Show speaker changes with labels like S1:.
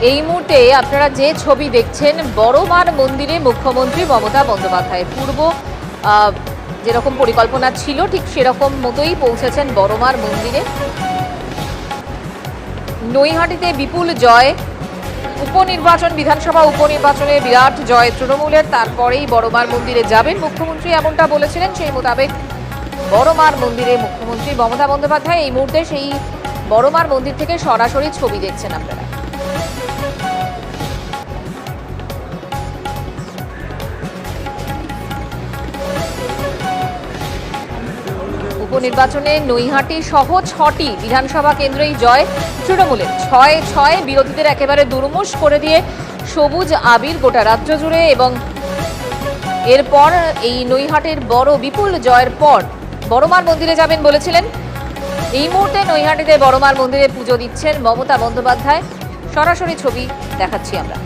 S1: এই মুহূর্তে আপনারা যে ছবি দেখছেন বড়মার মন্দিরে মুখ্যমন্ত্রী মমতা বন্দ্যোপাধ্যায়। পূর্ব যেরকম পরিকল্পনা ছিল, ঠিক সেরকম মতোই পৌঁছেছেন বড়মার মন্দিরে। নৈহাটিতে বিপুল জয়। উপনির্বাচন, বিধানসভা উপনির্বাচনে বিরাট জয় তৃণমূলের। তারপরেই বড়মার মন্দিরে যাবেন মুখ্যমন্ত্রী, এমনটা বলেছিলেন। সেই মোতাবেক বড়মার মন্দিরে মুখ্যমন্ত্রী মমতা বন্দ্যোপাধ্যায়। এই মুহূর্তে সেই বড়মার মন্দির থেকে সরাসরি ছবি দেখছেন আপনারা। উপনির্বাচনে নৈহাটি সহ ছটি বিধানসভা কেন্দ্রেই জয়। তৃণমূলের ছয় ছয় বিরোধীদের একেবারে দুর্মুষ করে দিয়ে সবুজ আবির গোটা রাজ্য জুড়ে এবং এরপর এই নৈহাটের বড় বিপুল জয়ের পর বড়মার মন্দিরে যাবেন বলেছিলেন। এই মুহূর্তে নৈহাটিতে বড়মার মন্দিরে পুজো দিচ্ছেন মমতা বন্দ্যোপাধ্যায়। সরাসরি ছবি দেখাচ্ছি আমরা।